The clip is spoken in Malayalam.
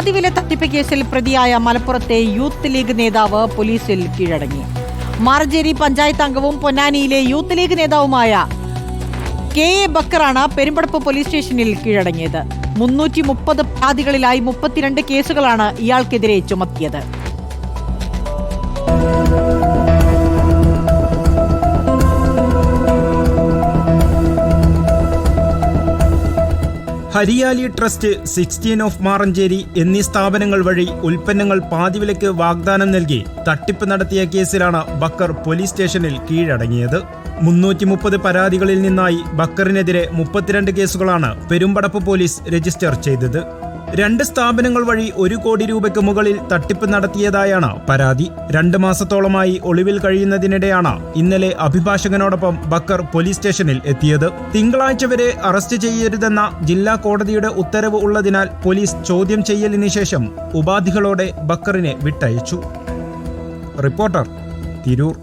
പാതിവില തട്ടിപ്പ് കേസിൽ പ്രതിയായ മലപ്പുറത്തെ യൂത്ത് ലീഗ് നേതാവ് പോലീസിൽ കീഴടങ്ങി. മാർജേരി പഞ്ചായത്ത് അംഗവും പൊന്നാനിയിലെ യൂത്ത് ലീഗ് നേതാവുമായ കെ എ ബക്കറാണ് പെരുമ്പടപ്പ് പോലീസ് സ്റ്റേഷനിൽ കീഴടങ്ങിയത്. മുന്നൂറ്റി മുപ്പത് പരാതികളിലായി മുപ്പത്തിരണ്ട് കേസുകളാണ് ഇയാൾക്കെതിരെ ചുമത്തിയത്. Hariyali trust sixteen of Maranchery എന്നീ സ്ഥാപനങ്ങൾ വഴി ഉൽപ്പന്നങ്ങൾ പാതിവിലയ്ക്ക് വാഗ്ദാനം നൽകി തട്ടിപ്പ് നടത്തിയ കേസിലാണ് ബക്കർ പോലീസ് സ്റ്റേഷനിൽ കീഴടങ്ങിയത്. മുന്നൂറ്റി മുപ്പത് പരാതികളിൽ നിന്നായി ബക്കറിനെതിരെ മുപ്പത്തിരണ്ട് കേസുകളാണ് പെരുമ്പടപ്പ് പോലീസ് രജിസ്റ്റർ ചെയ്തത്. രണ്ട് സ്ഥാപനങ്ങൾ വഴി ഒരു കോടി രൂപയ്ക്ക് മുകളിൽ തട്ടിപ്പ് നടത്തിയതായാണ് പരാതി. രണ്ട് മാസത്തോളമായി ഒളിവിൽ കഴിയുന്നതിനിടെയാണ് ഇന്നലെ അഭിഭാഷകനോടൊപ്പം ബക്കർ പോലീസ് സ്റ്റേഷനിൽ എത്തിയത്. തിങ്കളാഴ്ച വരെ അറസ്റ്റ് ചെയ്യരുതെന്ന ജില്ലാ കോടതിയുടെ ഉത്തരവ് ഉള്ളതിനാൽ പോലീസ് ചോദ്യം ചെയ്യലിന് ശേഷം ഉപാധികളോടെ ബക്കറിനെ വിട്ടയച്ചു. റിപ്പോർട്ടർ തിരൂർ.